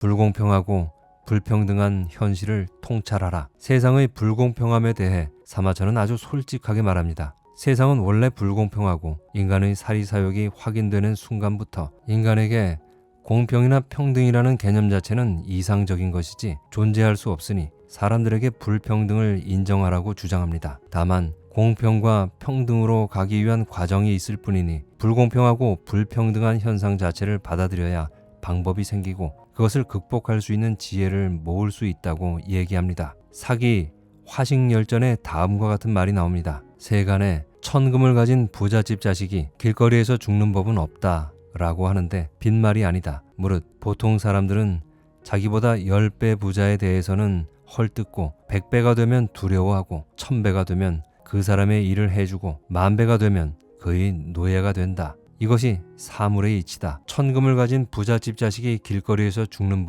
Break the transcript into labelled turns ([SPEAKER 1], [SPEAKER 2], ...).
[SPEAKER 1] 불공평하고 불평등한 현실을 통찰하라. 세상의 불공평함에 대해 사마천은 아주 솔직하게 말합니다. 세상은 원래 불공평하고 인간의 사리사욕이 확인되는 순간부터 인간에게 공평이나 평등이라는 개념 자체는 이상적인 것이지 존재할 수 없으니 사람들에게 불평등을 인정하라고 주장합니다. 다만 공평과 평등으로 가기 위한 과정이 있을 뿐이니 불공평하고 불평등한 현상 자체를 받아들여야 방법이 생기고 그것을 극복할 수 있는 지혜를 모을 수 있다고 얘기합니다. 사기 화식열전에 다음과 같은 말이 나옵니다. 세간에 천금을 가진 부잣집 자식이 길거리에서 죽는 법은 없다 라고 하는데 빈말이 아니다. 무릇 보통 사람들은 자기보다 10배 부자에 대해서는 헐뜯고 100배가 되면 두려워하고 1000배가 되면 그 사람의 일을 해주고 만배가 되면 그의 노예가 된다. 이것이 사물의 이치다. 천금을 가진 부잣집 자식이 길거리에서 죽는